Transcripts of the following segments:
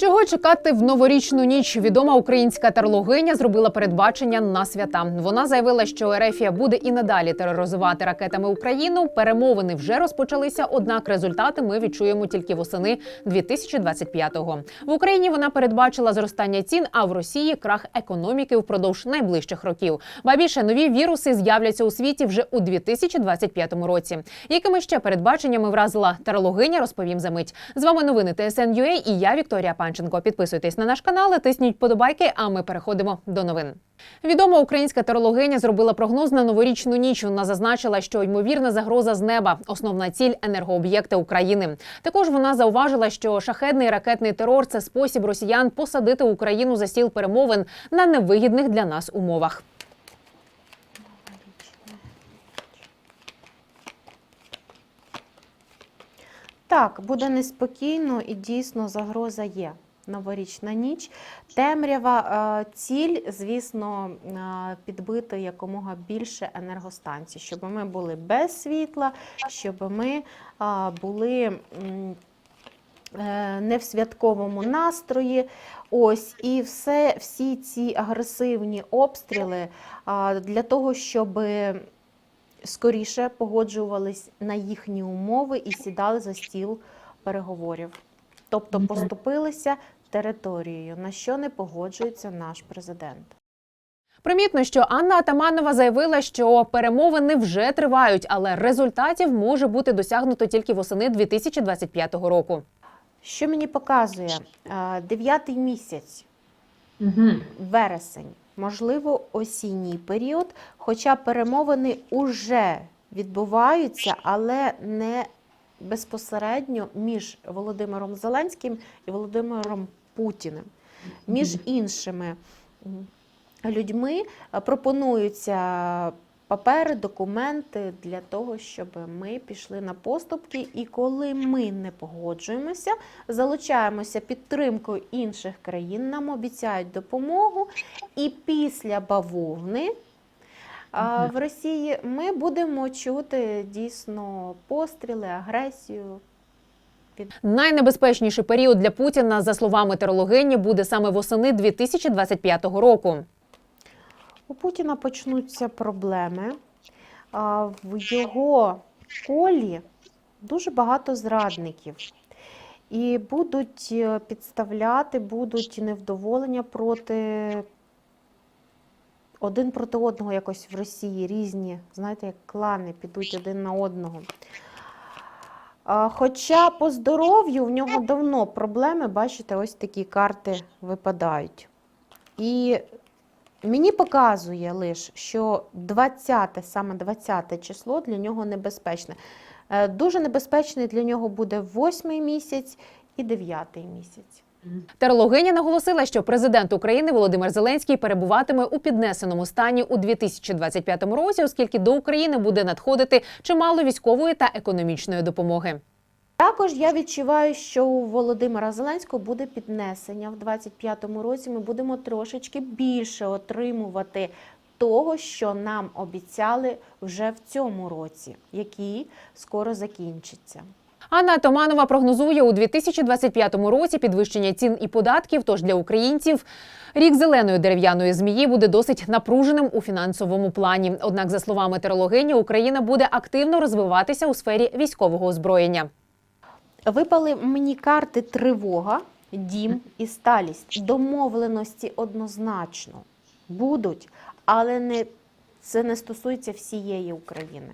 Чого чекати в новорічну ніч? Відома українська терлогиня зробила передбачення на свята. Вона заявила, що Ерефія буде і надалі тероризувати ракетами Україну. Перемовини вже розпочалися, однак результати ми відчуємо тільки восени 2025-го. В Україні вона передбачила зростання цін, а в Росії крах економіки впродовж найближчих років. Ба більше нові віруси з'являться у світі вже у 2025 році. Якими ще передбаченнями вразила терлогиня, розповім за мить. З вами новини ТСН.UA і я Вікторія Панченко. Підписуйтесь на наш канал, тисніть подобайки. А ми переходимо до новин. Відома українська терологиня зробила прогноз на новорічну ніч. Вона зазначила, що ймовірна загроза з неба основна ціль енергооб'єкти України. Також вона зауважила, що шахедний ракетний терор це спосіб росіян посадити Україну за стіл перемовин на невигідних для нас умовах. Так, буде неспокійно і дійсно загроза є. Новорічна ніч. Темрява е, ціль, звісно, е, підбити якомога більше енергостанцій, щоб ми були без світла, щоб ми е, були не в святковому настрої. Ось і все, всі ці агресивні обстріли для того, щоб скоріше погоджувались на їхні умови і сідали за стіл переговорів. Тобто поступилися територією, на що не погоджується наш президент. Примітно, що Анна Атаманова заявила, що перемовини вже тривають, але результатів може бути досягнуто тільки восени 2025 року. Що мені показує дев'ятий місяць, Угу. вересень, можливо, осінній період, хоча перемовини уже відбуваються, але не безпосередньо між Володимиром Зеленським і Володимиром Путіним. Між іншими людьми е, пропонуються папери, документи для того, щоб ми пішли на поступки. І коли ми не погоджуємося, залучаємося підтримкою інших країн, нам обіцяють допомогу. І після бавовни а, в Росії ми будемо чути дійсно постріли, агресію. Найнебезпечніший період для Путіна, за словами терологині, буде саме восени 2025 року. У Путіна почнуться проблеми. В його колі дуже багато зрадників. І будуть е, підставляти, будуть невдоволення проти один проти одного якось в Росії різні, знаєте, як клани підуть один на одного. Хоча по здоров'ю в нього давно проблеми, бачите, ось такі карти випадають. І Мені показує лише, що 20, саме 20 число для нього небезпечне. Е, Дуже небезпечний для нього буде 8 місяць і 9 місяць. Терологиня наголосила, що президент України Володимир Зеленський перебуватиме у піднесеному стані у 2025 році, оскільки до України буде надходити чимало військової та економічної допомоги. Також я відчуваю, що у Володимира Зеленського буде піднесення в 25-му році. Ми будемо трошечки більше отримувати того, що нам обіцяли вже в цьому році, який скоро закінчиться. Анна Атаманова прогнозує у 2025 році підвищення цін і податків. Тож для українців рік зеленої дерев'яної змії буде досить напруженим у фінансовому плані. Однак, за словами терологині, Україна буде активно розвиватися у сфері військового озброєння. Випали мені карти тривога, дім і сталість. Домовленості однозначно будуть, але не, це не стосується всієї України.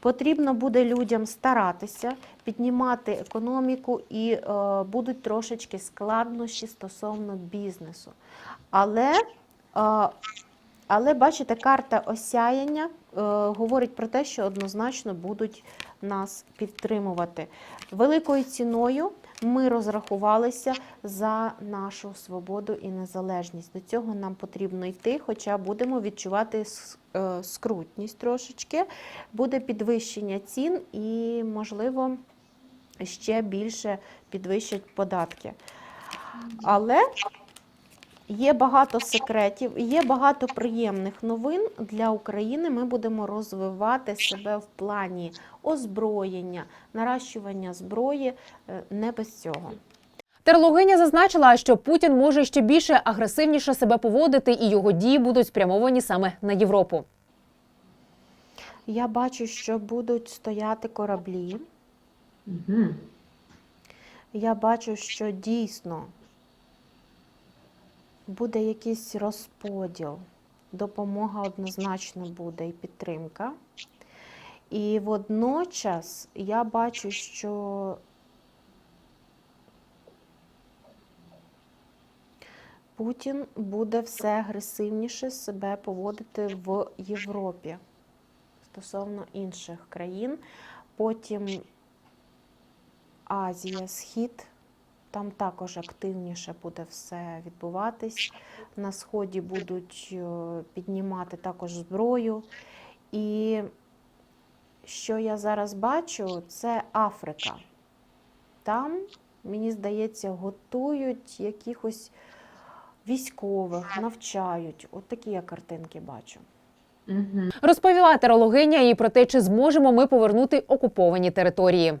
Потрібно буде людям старатися піднімати економіку і е, будуть трошечки складнощі стосовно бізнесу. Але, е, але бачите, карта осяяння е, говорить про те, що однозначно будуть нас підтримувати. Великою ціною ми розрахувалися за нашу свободу і незалежність. До цього нам потрібно йти, хоча будемо відчувати е, скрутність трошечки, буде підвищення цін і, можливо, ще більше підвищать податки. Але Є багато секретів, є багато приємних новин для України. Ми будемо розвивати себе в плані озброєння, наращування зброї е, не без цього. Терлогиня зазначила, що Путін може ще більше агресивніше себе поводити, і його дії будуть спрямовані саме на Європу. Я бачу, що будуть стояти кораблі. Угу. Я бачу, що дійсно буде якийсь розподіл. Допомога однозначно буде і підтримка. І водночас я бачу, що Путін буде все агресивніше себе поводити в Європі стосовно інших країн. Потім Азія, Схід, там також активніше буде все відбуватись. На Сході будуть е, піднімати також зброю. І що я зараз бачу, це Африка. Там, мені здається, готують якихось військових, навчають. От такі я картинки бачу. Угу. Розповіла терологиня і про те, чи зможемо ми повернути окуповані території.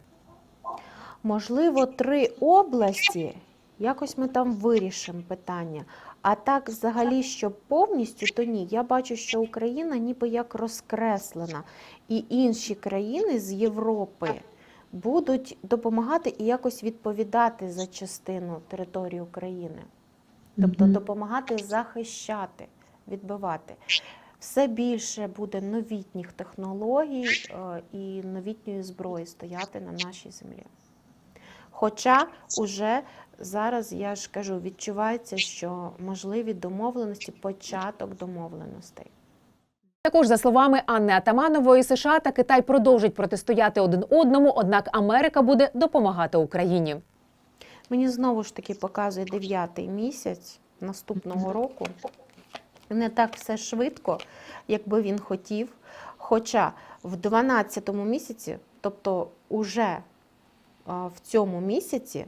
Можливо, три області, якось ми там вирішимо питання. А так, взагалі, що повністю, то ні. Я бачу, що Україна ніби як розкреслена, і інші країни з Європи будуть допомагати і якось відповідати за частину території України. Тобто допомагати захищати, відбивати. Все більше буде новітніх технологій е, і новітньої зброї стояти на нашій землі. Хоча уже зараз я ж кажу, відчувається, що можливі домовленості, початок домовленостей. Також за словами Анни Атаманової, США та Китай продовжать протистояти один одному однак Америка буде допомагати Україні. Мені знову ж таки показує дев'ятий місяць наступного року. Не так все швидко, як би він хотів. Хоча в 12-му місяці, тобто уже в цьому місяці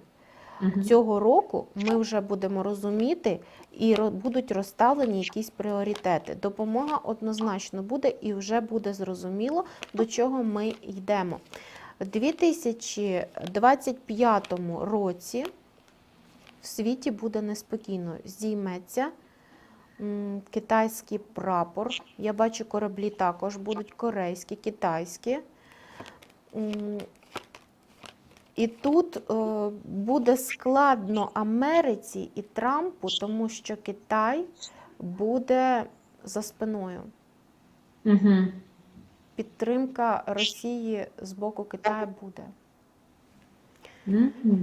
Угу. цього року, ми вже будемо розуміти і будуть розставлені якісь пріоритети. Допомога однозначно буде і вже буде зрозуміло, до чого ми йдемо. В 2025 році в світі буде неспокійно. Зійметься китайський прапор. Я бачу, кораблі також будуть корейські, китайські. І тут е, буде складно Америці і Трампу, тому що Китай буде за спиною. Угу. Підтримка Росії з боку Китаю буде. Угу.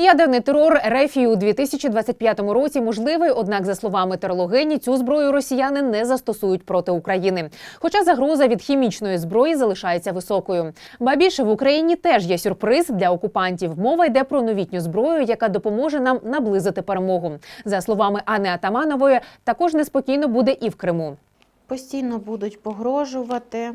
Ядерний терор Рефії у 2025 році можливий, однак, за словами терологині, цю зброю росіяни не застосують проти України. Хоча загроза від хімічної зброї залишається високою. Ба більше в Україні теж є сюрприз для окупантів. Мова йде про новітню зброю, яка допоможе нам наблизити перемогу. За словами Анни Атаманової, також неспокійно буде і в Криму. Постійно будуть погрожувати,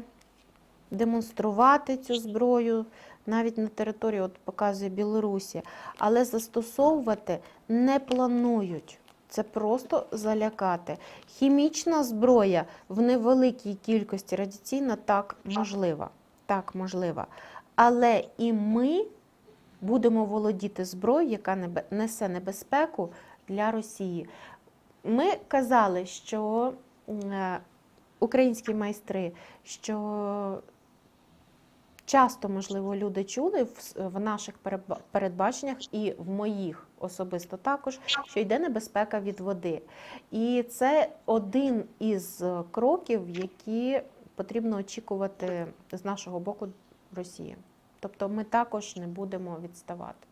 демонструвати цю зброю навіть на території, от показує Білорусі, але застосовувати не планують. Це просто залякати. Хімічна зброя в невеликій кількості радіаційна так можлива. Так, можлива. Але і ми будемо володіти зброєю, яка несе небезпеку для Росії. Ми казали, що е, українські майстри, що часто, можливо, люди чули в, наших передбаченнях і в моїх особисто також, що йде небезпека від води. І це один із е, кроків, які потрібно очікувати з нашого боку Росії. Тобто ми також не будемо відставати.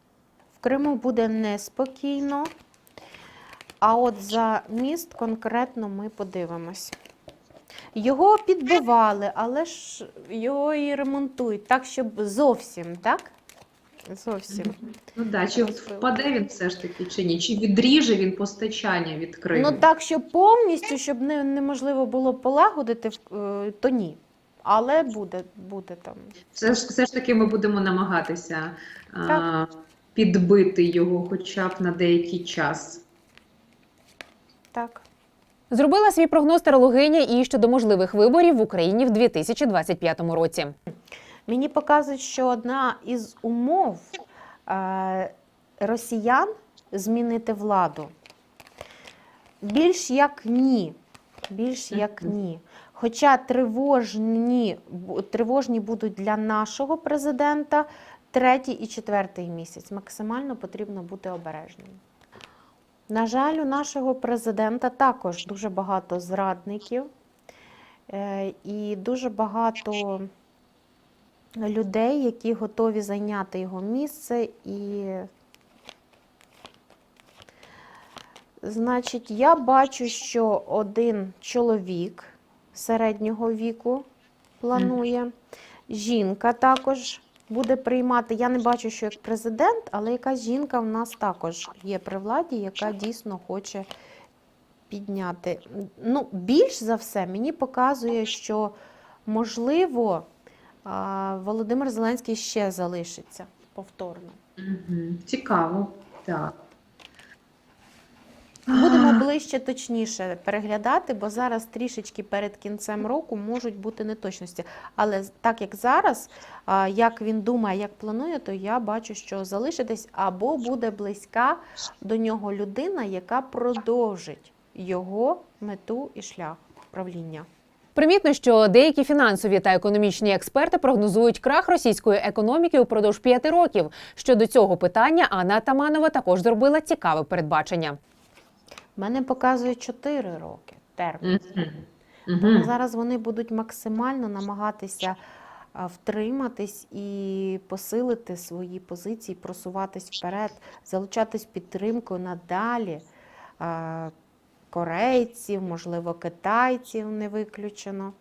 В Криму буде неспокійно, а от за міст конкретно ми подивимось. Його підбивали, але ж його і ремонтують так, щоб зовсім, так? Зовсім. Ну да, чи впаде він все ж таки, чи ні? Чи відріже він постачання від Криму? Ну так, щоб повністю, щоб не, неможливо було полагодити, е, то ні. Але буде, буде там. Все, ж, все ж таки ми будемо намагатися а, підбити його хоча б на деякий час. Так. Зробила свій прогноз тарологиня і щодо можливих виборів в Україні в 2025 році. Мені показують, що одна із умов е, росіян змінити владу. Більш як ні. Більш як ні. Хоча тривожні, тривожні будуть для нашого президента третій і четвертий місяць. Максимально потрібно бути обережним. На жаль, у нашого президента також дуже багато зрадників е, і дуже багато людей, які готові зайняти його місце. І, значить, я бачу, що один чоловік середнього віку планує, жінка також буде приймати. Я не бачу, що як президент, але якась жінка в нас також є при владі, яка дійсно хоче підняти. Ну, більш за все, мені показує, що можливо. Володимир Зеленський ще залишиться повторно. Цікаво. Так. Будемо ближче точніше переглядати, бо зараз трішечки перед кінцем року можуть бути неточності. Але так як зараз, як він думає, як планує, то я бачу, що залишитись або буде близька до нього людина, яка продовжить його мету і шлях правління. Примітно, що деякі фінансові та економічні експерти прогнозують крах російської економіки упродовж п'яти років. Щодо цього питання Анна Атаманова також зробила цікаве передбачення. Мене показує 4 роки термін. Мгм. Тому Мгм. зараз вони будуть максимально намагатися втриматись і посилити свої позиції, просуватись вперед, залучатись підтримкою надалі. Корейців, можливо, китайців не виключено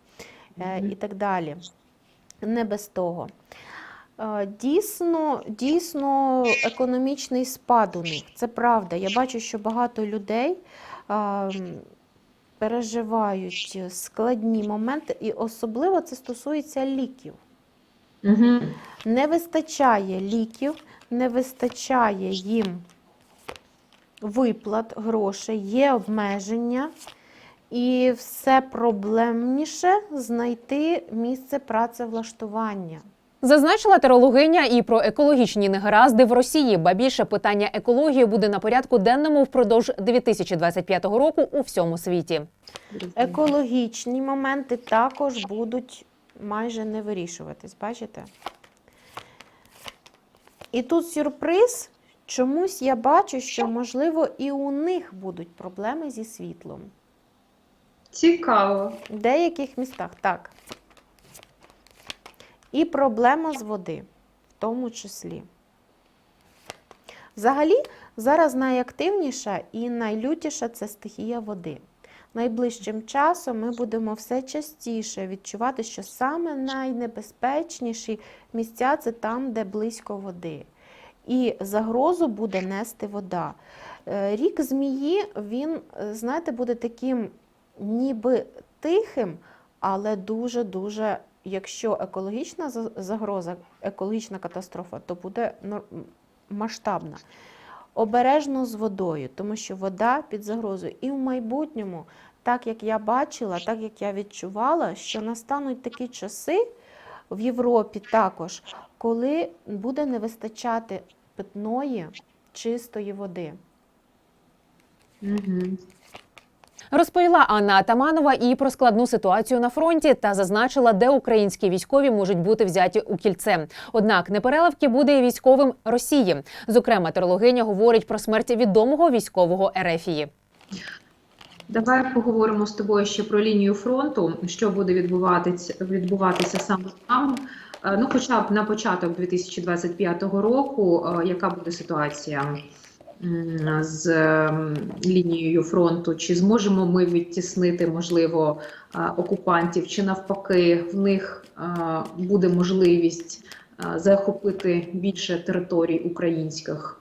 е, Мгм. і так далі. Не без того. Е, Дійсно, дійсно, економічний спад у них. Це правда. Я бачу, що багато людей а, переживають складні моменти, і особливо це стосується ліків. Мгм. Не вистачає ліків, не вистачає їм виплат, грошей, є обмеження, і все проблемніше знайти місце працевлаштування. Зазначила терологиня і про екологічні негаразди в Росії. Ба більше питання екології буде на порядку денному впродовж 2025 року у всьому світі. Екологічні моменти також будуть майже не вирішуватись, бачите? І тут сюрприз. Чомусь я бачу, що, можливо, і у них будуть проблеми зі світлом. Цікаво. В деяких містах так. І проблема з води, в тому числі. Взагалі, зараз найактивніша і найлютіша це стихія води. Найближчим часом ми будемо все частіше відчувати, що саме найнебезпечніші місця це там, де близько води. І загрозу буде нести вода. Е, Рік змії, він, е, знаєте, буде таким ніби тихим, але дуже-дуже, якщо екологічна загроза, екологічна катастрофа, то буде масштабна. Обережно з водою, тому що вода під загрозою. І в майбутньому, так як я бачила, так як я відчувала, що настануть такі часи в Європі також, коли буде не вистачати питної, чистої води. Мгм. Розповіла Анна Атаманова і про складну ситуацію на фронті та зазначила, де українські військові можуть бути взяті у кільце. Однак непереливки буде і військовим Росії. Зокрема, терологиня говорить про смерть відомого військового Ерефії. Давай поговоримо з тобою ще про лінію фронту, що буде відбуватися, відбуватися саме там. Е, Ну, хоча б на початок 2025 року, е, яка буде ситуація з ем, лінією фронту? Чи зможемо ми відтіснити, можливо, е, окупантів, чи навпаки, в них е, буде можливість е, захопити більше територій українських?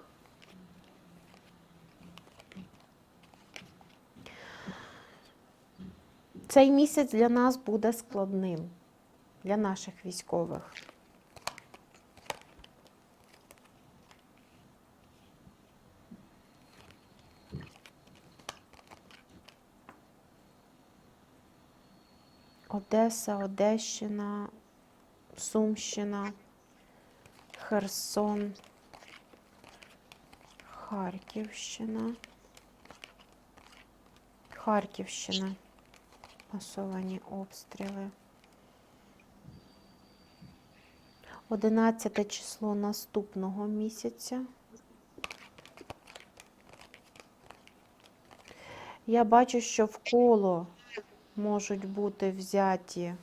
Цей місяць для нас буде складним, для наших військових. Одеса, Одещина, Сумщина, Херсон, Харківщина, Харківщина. Масовані обстріли. 11 число наступного місяця. Я бачу, що в коло можуть бути взяті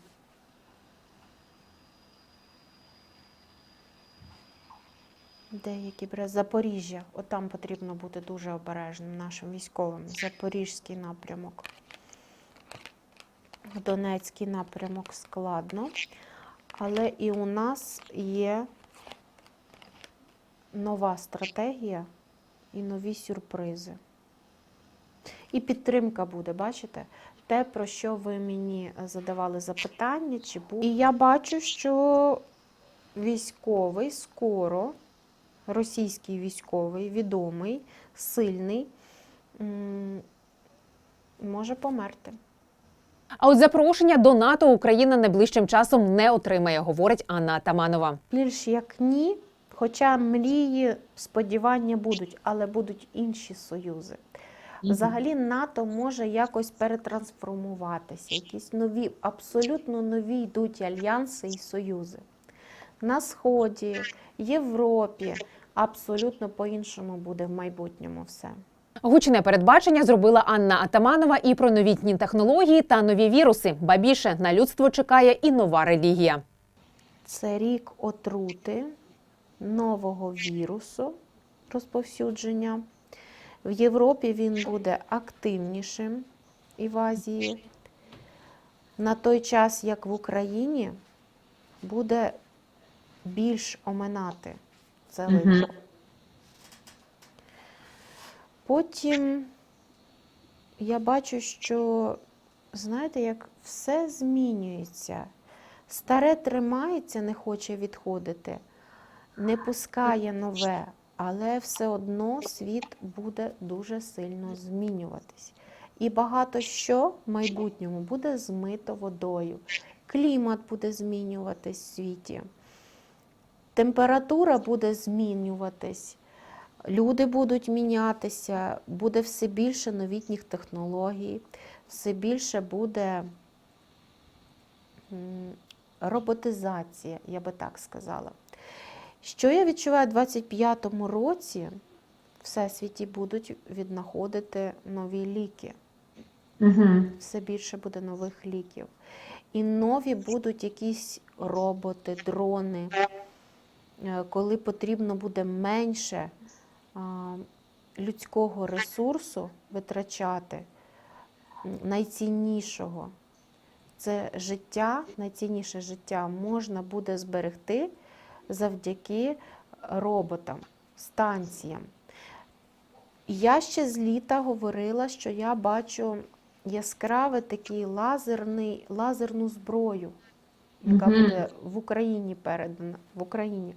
деякі бре- Запоріжжя. Отам потрібно бути дуже обережним нашим військовим. Запорізький напрямок. Донецький напрямок складно. Але і у нас є нова стратегія і нові сюрпризи. І підтримка буде, бачите? Те, про що ви мені задавали запитання, чи буде. І я бачу, що військовий скоро, російський військовий, відомий, сильний, може померти. А от запрошення до НАТО Україна найближчим часом не отримає, говорить Анна Атаманова. Більш як ні, хоча мрії, сподівання будуть, але будуть інші союзи. Взагалі НАТО може якось перетрансформуватися, якісь нові, абсолютно нові йдуть альянси і союзи. На Сході, Європі абсолютно по-іншому буде в майбутньому все. Гучне передбачення зробила Анна Атаманова і про новітні технології та нові віруси. Ба більше на людство чекає і нова релігія. Це рік отрути нового вірусу розповсюдження. В Європі він буде активнішим і в Азії. На той час, як в Україні, буде більш оминати це лихо. Потім я бачу, що, знаєте, як все змінюється. Старе тримається, не хоче відходити, не пускає нове, але все одно світ буде дуже сильно змінюватись. І багато що в майбутньому буде змито водою. Клімат буде змінюватись в світі, температура буде змінюватись, люди будуть мінятися, буде все більше новітніх технологій, все більше буде роботизація, я би так сказала. Що я відчуваю у 25-му році, в всесвіті будуть віднаходити нові ліки. Угу. Все більше буде нових ліків. І нові будуть якісь роботи, дрони, е, коли потрібно буде менше людського ресурсу витрачати, найціннішого. Це життя, найцінніше життя можна буде зберегти завдяки роботам, станціям. Я ще з літа говорила, що я бачу яскраве такий лазерний, лазерну зброю, яка буде в Україні передана. В Україні.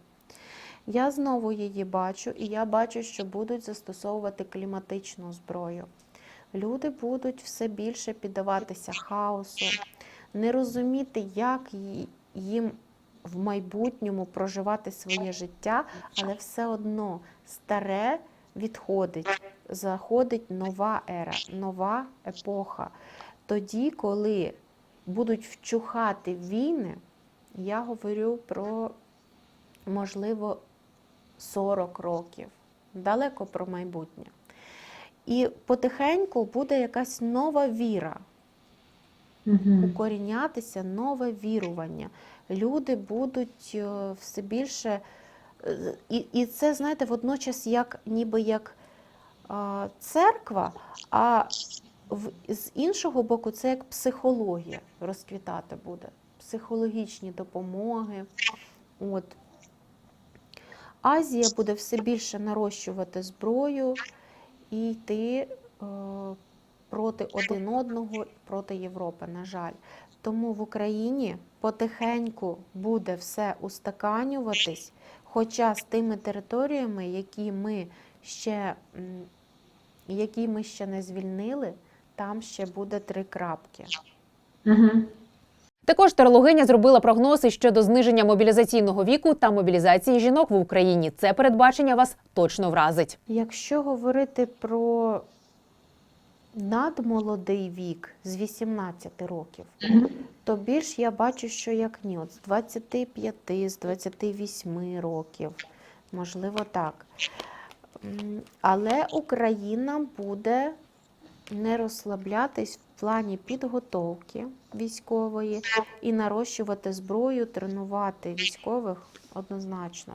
Я знову її бачу, і я бачу, що будуть застосовувати кліматичну зброю. Люди будуть все більше піддаватися хаосу, не розуміти, як їм в майбутньому проживати своє життя, але все одно старе відходить, заходить нова ера, нова епоха. Тоді, коли будуть вчухати війни, я говорю про, можливо, 40 років, далеко про майбутнє. І потихеньку буде якась нова віра, Угу. укорінятися нове вірування. Люди будуть е, все більше. е, І, і це, знаєте, водночас як ніби як церква, а в, з іншого боку, це як психологія розквітати буде. Психологічні допомоги. От. Азія буде все більше нарощувати зброю і йти е, проти один одного, проти Європи, на жаль. Тому в Україні потихеньку буде все устаканюватись, хоча з тими територіями, які ми ще, які ми ще не звільнили, там ще буде три крапки. Угу. Також тарологиня зробила прогнози щодо зниження мобілізаційного віку та мобілізації жінок в Україні. Це передбачення вас точно вразить. Якщо говорити про надмолодий вік з 18 років, то більш я бачу, що як ні, от з 25, з 28 років, можливо, так. Але Україна буде не розслаблятись в плані підготовки військової і нарощувати зброю, тренувати військових однозначно.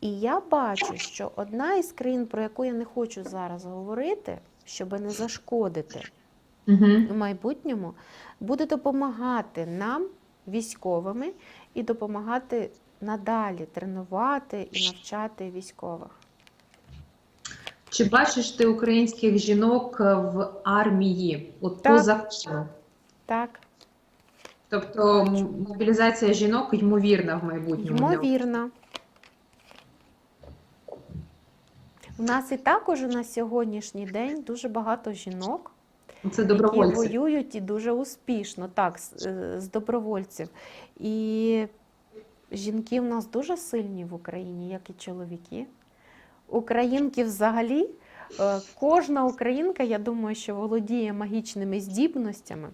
І я бачу, що одна із країн, про яку я не хочу зараз говорити, щоб не зашкодити Угу. в майбутньому, буде допомагати нам, військовими, і допомагати надалі тренувати і навчати військових. Чи бачиш ти українських жінок в армії? От Так. по закону? Так, Тобто мобілізація жінок ймовірна в майбутньому. для У нас і також на сьогоднішній день дуже багато жінок, Це які воюють і дуже успішно, так, з, е, добровольців. І жінки в нас дуже сильні в Україні, як і чоловіки. Українки взагалі, е, кожна українка, я думаю, що володіє магічними здібностями,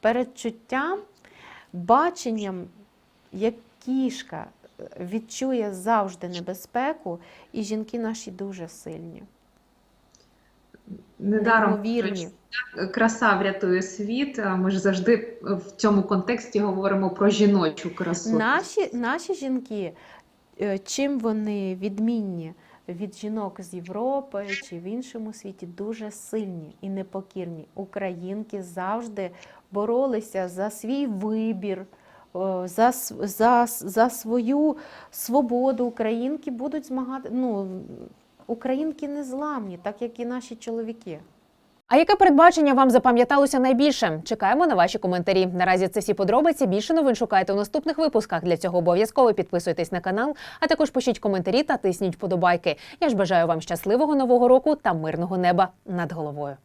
передчуттям, баченням, як кішка відчує завжди небезпеку, і жінки наші дуже сильні, Недаром неймовірні. краса врятує світ. Ми ж завжди в цьому контексті говоримо про жіночу красу. Наші, наші жінки, е, чим вони відмінні від жінок з Європи чи в іншому світі, дуже сильні і непокірні. Українки завжди боролися за свій вибір. За, за, за свою свободу українки будуть змагати. Ну, українки не зламні, так як і наші чоловіки. А яке передбачення вам запам'яталося найбільше? Чекаємо на ваші коментарі. Наразі це всі подробиці. Більше новин шукайте у наступних випусках. Для цього обов'язково підписуйтесь на канал, а також пишіть коментарі та тисніть вподобайки. Я ж бажаю вам щасливого нового року та мирного неба над головою.